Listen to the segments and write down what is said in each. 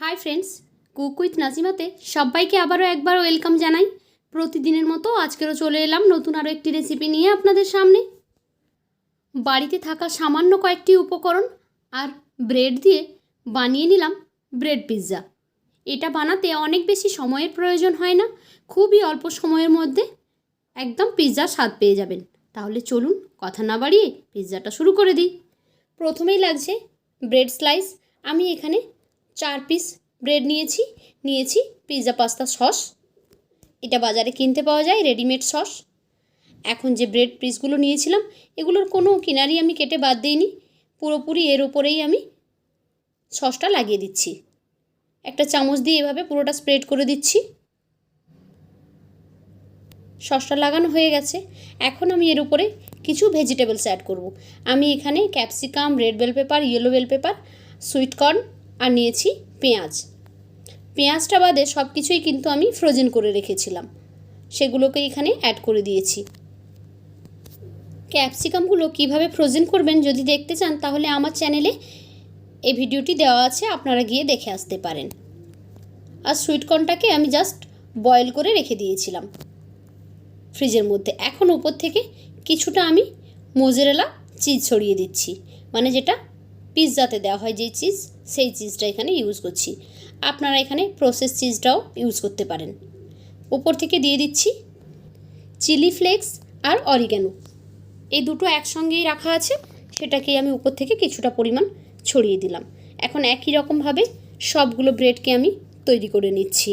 High friends cook with নাজিমাতে সবাইকে আবারও একবার ওয়েলকাম জানাই। প্রতিদিনের মতো আজকেরও চলে এলাম নতুন আরও একটি রেসিপি নিয়ে আপনাদের সামনে। বাড়িতে থাকা সামান্য কয়েকটি উপকরণ আর ব্রেড দিয়ে বানিয়ে নিলাম ব্রেড পিৎজা এটা বানাতে অনেক বেশি সময়ের প্রয়োজন হয় না, খুবই অল্প সময়ের মধ্যে একদম পিৎজার স্বাদ পেয়ে যাবেন। তাহলে চলুন কথা না বাড়িয়ে পিৎজাটা শুরু করে দিই। প্রথমেই লাগছে ব্রেড স্লাইস আমি এখানে চার পিস ব্রেড নিয়েছি নিয়েছি পিৎজা পাস্তা সস এটা বাজারে কিনতে পাওয়া যায় রেডিমেড সস এখন যে ব্রেড পিসগুলো নিয়েছিলাম, এগুলোর কোনো কিনারি আমি কেটে বাদ দিইনি। পুরোপুরি এর ওপরেই আমি সসটা লাগিয়ে দিচ্ছি। একটা চামচ দিয়ে এভাবে পুরোটা স্প্রেড করে দিচ্ছি। সসটা লাগানো হয়ে গেছে। এখন আমি এর উপরে কিছু ভেজিটেবলস অ্যাড করব। আমি এখানে capsicum red bell pepper yellow bell pepper sweet corn আর নিয়েছি পেঁয়াজ। পেঁয়াজটা বাদে সব কিছুই কিন্তু আমি ফ্রোজেন করে রেখেছিলাম। সেগুলোকে এখানে অ্যাড করে দিয়েছি। ক্যাপসিকামগুলো কীভাবে ফ্রোজেন করবেন যদি দেখতে চান, তাহলে আমার চ্যানেলে এই ভিডিওটি দেওয়া আছে, আপনারা গিয়ে দেখে আসতে পারেন। আর সুইটকর্নটাকে আমি জাস্ট বয়েল করে রেখে দিয়েছিলাম। ফ্রিজের মধ্যে। এখন উপর থেকে কিছুটা আমি মোজেরেলা চিজ ছড়িয়ে দিচ্ছি। মানে যেটা পিৎজাতে দেওয়া হয় যেই চিজ, সেই চিজটা এখানে ইউজ করছি। আপনারা এখানে প্রসেস চিজটাও ইউজ করতে পারেন। উপর থেকে দিয়ে দিচ্ছি চিলি ফ্লেক্স আর অরিগ্যানো এই দুটো একসঙ্গেই রাখা আছে, সেটাকে আমি উপর থেকে কিছুটা পরিমাণ ছড়িয়ে দিলাম। এখন একই রকমভাবে সবগুলো ব্রেডকে আমি তৈরি করে নিচ্ছি।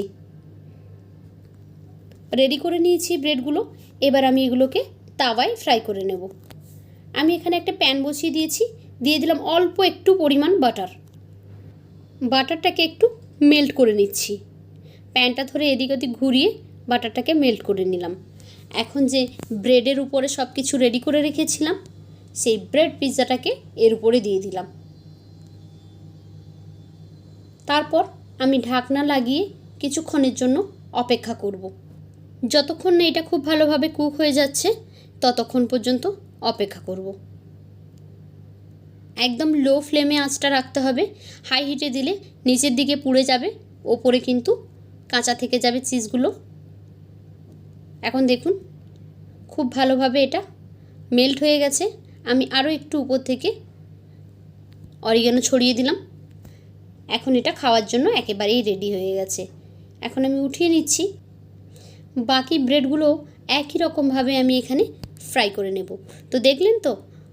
রেডি করে নিয়েছি ব্রেডগুলো এবার আমি এগুলোকে তাওয়ায় ফ্রাই করে নেব। আমি এখানে একটা প্যান বসিয়ে দিয়েছি। দিয়ে দিলাম অল্প একটু পরিমাণ বাটার। বাটারটাকে একটু মেল্ট করে নিচ্ছি। প্যানটা ধরে এদিক ওদিক ঘুরিয়ে বাটারটাকে মেল্ট করে নিলাম। এখন যে ব্রেডের উপরে সব কিছু রেডি করে রেখেছিলাম, সেই ব্রেড পিৎজাটাকে এর উপরে দিয়ে দিলাম। তারপর আমি ঢাকনা লাগিয়ে কিছুক্ষণের জন্য অপেক্ষা করব। যতক্ষণ না এটা খুব ভালোভাবে কুক হয়ে যাচ্ছে, ততক্ষণ পর্যন্ত অপেক্ষা করব। একদম লো ফ্লেমে আঁচটা রাখতে হবে। হাই হিটে দিলে নিচের দিকে পুড়ে যাবে, ওপরে কিন্তু কাঁচা থেকে যাবে চিজগুলো এখন দেখুন, খুব ভালোভাবে এটা মেল্ট হয়ে গেছে। আমি আরও একটু উপর থেকে অরিগানো ছড়িয়ে দিলাম। এখন এটা খাওয়ার জন্য একেবারেই রেডি হয়ে গেছে। এখন আমি উঠিয়ে নিচ্ছি। বাকি ব্রেডগুলো একই রকমভাবে আমি এখানে ফ্রাই করে নেব। তো দেখলেন তো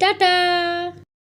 哒哒。